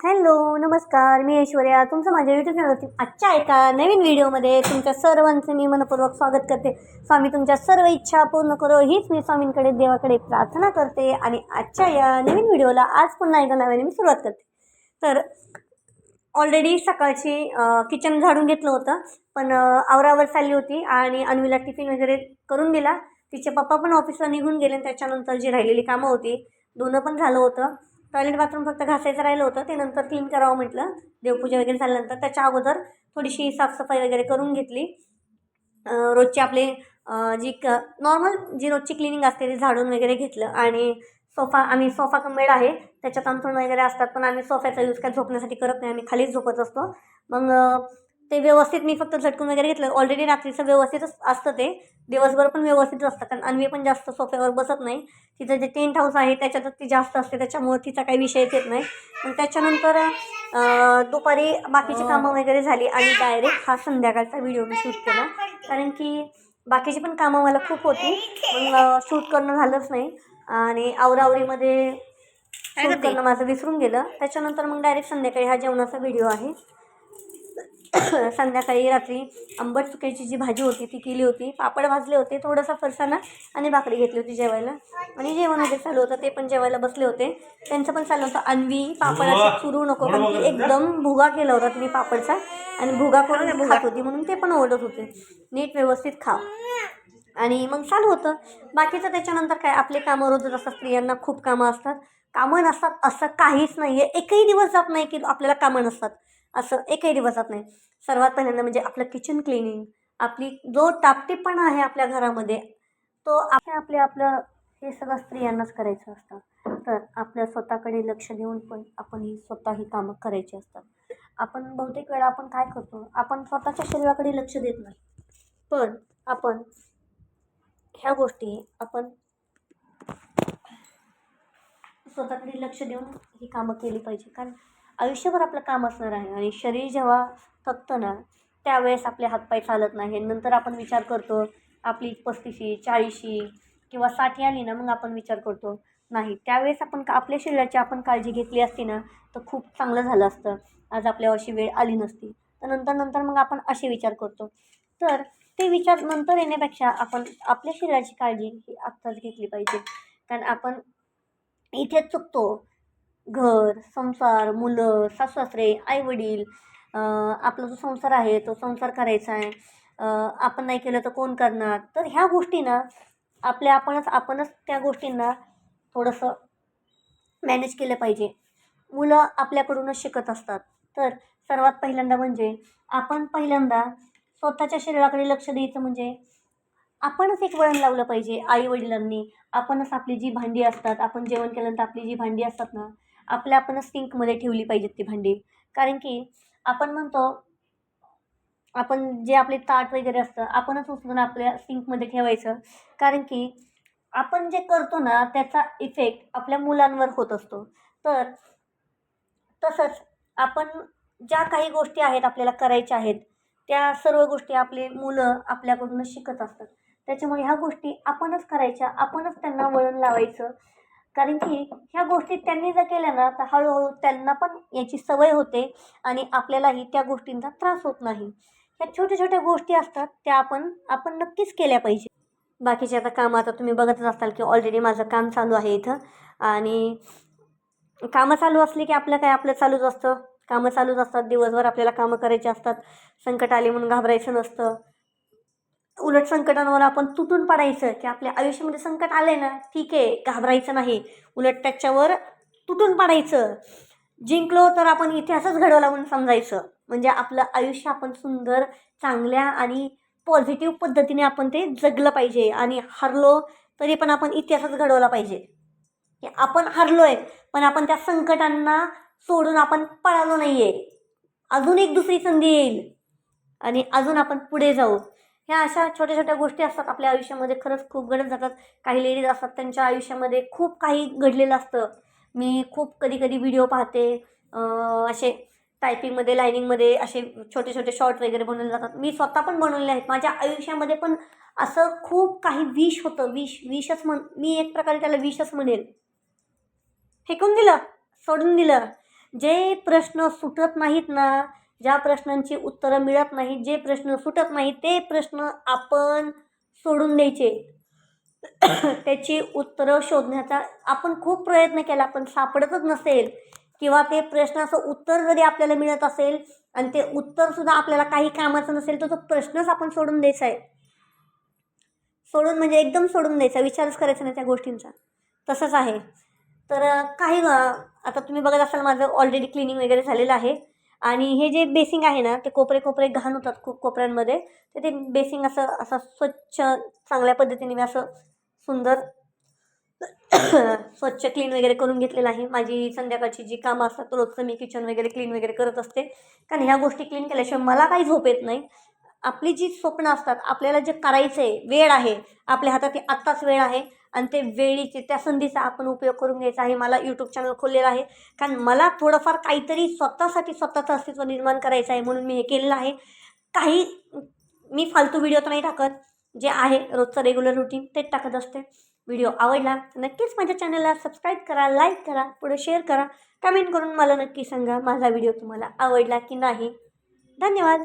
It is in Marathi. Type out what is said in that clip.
हॅलो नमस्कार मी ऐश्वर्या. तुमचं माझ्या यूट्यूब चॅनलवरती आजच्या एका नवीन व्हिडिओमध्ये तुमच्या सर्वांचं मी मनपूर्वक स्वागत करते. स्वामी तुमच्या सर्व इच्छा पूर्ण करो. हीच मी स्वामींकडे देवाकडे प्रार्थना करते आणि आजच्या या नवीन व्हिडिओला आज पुन्हा एका नव्याने मी सुरुवात करते. तर ऑलरेडी सकाळची किचन झाडून घेतलं होतं पण आवरावर चालली होती आणि अन्वीला टिफिन वगैरे करून दिला. तिचे पप्पा पण ऑफिसला निघून गेले आणि त्याच्यानंतर जी राहिलेली कामं होती दोन पण झालं होतं. टॉयलेट बाथरूम फक्त घासायचं राहिलं होतं. ते नंतर क्लीन करावं म्हटलं. देवपूजा वगैरे झाल्यानंतर त्याच्या अगोदर थोडीशी साफसफाई वगैरे करून घेतली. रोजचे रोजची आपली जी क नॉर्मल जी रोजची क्लिनिंग असते ती झाडून वगैरे घेतलं. आणि सोफा आम्ही सोफा कम बेड आहे. त्याच्यात अंथरूण वगैरे असतात. पण आम्ही सोफ्याचा यूज काय झोपण्यासाठी करत नाही. आम्ही खालीच झोपत असतो. मग ते व्यवस्थित मी फक्त झटकून वगैरे घेतलं. ऑलरेडी रात्रीचं व्यवस्थितच असतं ते. दिवसभर पण व्यवस्थित असतं. कारण अन्वी पण जास्त सोफ्यावर बसत नाही. तिचं जे टेंट हाऊस आहे त्याच्यातच ती जास्त असते. त्याच्यामुळं तिचा काही विषयच येत नाही. पण त्याच्यानंतर दुपारी बाकीची कामं वगैरे झाली आणि डायरेक्ट हा संध्याकाळचा व्हिडिओ मी शूट केला. कारण की बाकीची पण कामं मला खूप होती. मग शूट करणं झालंच नाही. आणि आवरावरीमध्ये शूट करणं माझं विसरून गेलं. त्याच्यानंतर मग डायरेक्ट संध्याकाळी हा जेवणाचा व्हिडिओ आहे. संध्याकाळी रात्री आंबट चुक्याची जी भाजी होती ती केली होती. पापड भाजले होते थोडासा फरसाणा आणि भाकरी घेतली होती जेवायला. आणि जेवण वगैरे चालू होतं ते पण जेवायला बसले होते. त्यांचं पण चाललं होतं अन्वी पापड असं चुरू नको पण ती एकदम भुगा केला होता तिने पापडचा. आणि भुगा करून ती खात होती म्हणून ते पण ओरडत होते. नीट व्यवस्थित खा. आणि मग चालू होतं. बाकीचं त्याच्यानंतर काय आपले कामं रोजच असतात स्त्रियांना खूप कामं असतात. कामं नसतात असं काहीच नाही आहे एकही दिवस जात नाही की आपल्याला कामं नसतात. असं एकही दिवसात नाही. सर्वात पहिल्यांदा म्हणजे आपलं किचन क्लिनिंग आपली जो टापटीपणा आहे आपल्या घरामध्ये तो आपल्या आपल्या आपलं हे सगळं स्त्रियांनाच करायचं असतं. तर आपल्या स्वतःकडे लक्ष देऊन पण आपण ही स्वतः ही कामं करायची असतात. आपण बहुतेक वेळा आपण काय करतो आपण स्वतःच्या शरीराकडे लक्ष देत नाही. पण आपण ह्या गोष्टी आपण स्वतःकडे लक्ष देऊन ही कामं केली पाहिजे. कारण आयुष्यभर आपलं काम असणार आहे आणि शरीर जेव्हा थकतं ना त्यावेळेस आपले हातपाय चालत नाही. नंतर आपण विचार करतो आपली पस्तीशी चाळीशी किंवा साठी आली ना मग आपण विचार करतो नाही त्यावेळेस आपण का आपल्या शरीराची आपण काळजी घेतली असती ना तर खूप चांगलं झालं असतं. आज आपल्यावर अशी वेळ आली नसती. तर नंतर नंतर मग आपण असे विचार करतो. तर ते विचार नंतर येण्यापेक्षा आपण आपल्या शरीराची काळजी ही आत्ताच घेतली पाहिजे. कारण आपण इथेच चुकतो घर संसार मुलं सासरे आईवडील आपला जो संसार आहे तो संसार करायचा आहे. आपण नाही केलं तर कोण करणार? तर ह्या गोष्टींना आपल्या आपणच आपणच त्या गोष्टींना थोडंसं मॅनेज केलं पाहिजे. मुलं आपल्याकडूनच शिकत असतात. तर सर्वात पहिल्यांदा म्हणजे आपण पहिल्यांदा स्वतःच्या शरीराकडे लक्ष द्यायचं म्हणजे आपणच एक वळण लावलं पाहिजे आई वडिलांनी आपणच आपली जी भांडी असतात आपण जेवण केल्यानंतर आपली जी भांडी असतात ना आपल्या आपणच सिंकमध्ये ठेवली पाहिजेत ती भांडी. कारण की आपण म्हणतो आपण जे आपले ताट वगैरे असतं आपणच उचलून आपल्या सिंकमध्ये ठेवायचं. कारण की आपण जे करतो ना त्याचा इफेक्ट आपल्या मुलांवर होत असतो. तर तसंच आपण ज्या काही गोष्टी आहेत आपल्याला करायच्या आहेत त्या सर्व गोष्टी आपले मुलं आपल्याकडूनच शिकत असतात. त्याच्यामुळे ह्या गोष्टी आपणच करायच्या आपणच त्यांना वळण लावायचं. कारण की ह्या गोष्टी त्यांनी जर केल्या ना तर हळूहळू त्यांना पण याची सवय होते आणि आपल्यालाही त्या गोष्टींचा त्रास होत नाही. ह्या छोट्या छोट्या गोष्टी असतात त्या आपण आपण नक्कीच केल्या पाहिजे. बाकीचे आता कामं आता तुम्ही बघतच असाल की ऑलरेडी माझं काम चालू आहे इथं. आणि कामं चालू असली की आपलं काय आपलं चालूच असतं. कामं चालूच असतात दिवसभर आपल्याला कामं करायची असतात. संकट आले म्हणून घाबरायचं नसतं. उलट संकटांवर आपण तुटून पडायचं की आपल्या आयुष्यामध्ये संकट आले ना ठीक आहे घाबरायचं नाही. उलट त्याच्यावर तुटून पडायचं. जिंकलो तर आपण इतिहासच घडवला म्हणून समजायचं. म्हणजे आपलं आयुष्य आपण सुंदर चांगल्या आणि पॉझिटिव्ह पद्धतीने आपण ते जगलं पाहिजे आणि हरलो तरी पण आपण इतिहासच घडवला पाहिजे. की आपण हरलो आहे पण आपण त्या संकटांना सोडून आपण पळालो नाही आहे अजून एक दुसरी संधी येईल. आणि अजून आपण पुढे जाऊ. ह्या अशा छोट्या छोट्या गोष्टी असतात आपल्या आयुष्यामध्ये. खरंच खूप घडत जातात. काही लेडीज असतात त्यांच्या आयुष्यामध्ये खूप काही घडलेलं असतं. मी खूप कधी कधी व्हिडिओ पाहते. असे टायपिंगमध्ये लायनिंगमध्ये असे छोटे छोटे शॉर्ट वगैरे बनवले जातात. मी स्वतः पण बनवलेले आहेत. माझ्या आयुष्यामध्ये पण असं खूप काही विष होतं. विष विषच म्हण मी एक प्रकारे त्याला विषच म्हणेल. फेकून दिलं सोडून दिलं. जे प्रश्न सुटत नाहीत ना ज्या प्रश्नांची उत्तरं मिळत नाहीत जे प्रश्न सुटत नाहीत ते प्रश्न आपण सोडून द्यायचे. त्याची उत्तरं शोधण्याचा आपण खूप प्रयत्न केला पण सापडतच नसेल. किंवा ते प्रश्नाचं उत्तर जरी आपल्याला मिळत असेल आणि ते उत्तरसुद्धा आपल्याला काही कामाचं नसेल तर तो प्रश्नच आपण सोडून द्यायचा आहे. सोडून म्हणजे एकदम सोडून द्यायचा विचारच करायचा नाही त्या गोष्टींचा. तसंच आहे. तर काही आता तुम्ही बघत असाल माझं ऑलरेडी क्लिनिंग वगैरे झालेलं आहे. आणि हे जे बेसिंग आहे ना ते कोपरे कोपरे घाण होतात खूप कोपऱ्यांमध्ये तर ते बेसिंग असं असं स्वच्छ चांगल्या पद्धतीने मी असं सुंदर स्वच्छ क्लीन वगैरे करून घेतलेलं आहे. माझी संध्याकाळची जी कामं असतात रोजचं मी किचन वगैरे क्लीन वगैरे करत असते. कारण ह्या गोष्टी क्लीन केल्याशिवाय मला काही झोप येत नाही. आपली जी स्वप्न असतात आपल्याला जे करायचं आहे वेळ आहे आपल्या हातात आत्ताच वेळ आहे आणि ते वेळीचे त्या संधीचा आपण उपयोग करून घ्यायचा आहे. मला यूट्यूब चॅनल खोललेलं आहे. कारण मला थोडंफार काहीतरी स्वतःसाठी स्वतःचं अस्तित्व निर्माण करायचं आहे म्हणून मी हे केलेलं आहे. काही मी फालतू व्हिडिओ तर नाही टाकत. जे आहे रोजचं रेग्युलर रुटीन तेच टाकत असते. व्हिडिओ आवडला नक्कीच माझ्या चॅनलला सबस्क्राईब करा लाईक करा पुढे शेअर करा. कमेंट करून मला नक्की सांगा माझा व्हिडिओ तुम्हाला आवडला की नाही. धन्यवाद.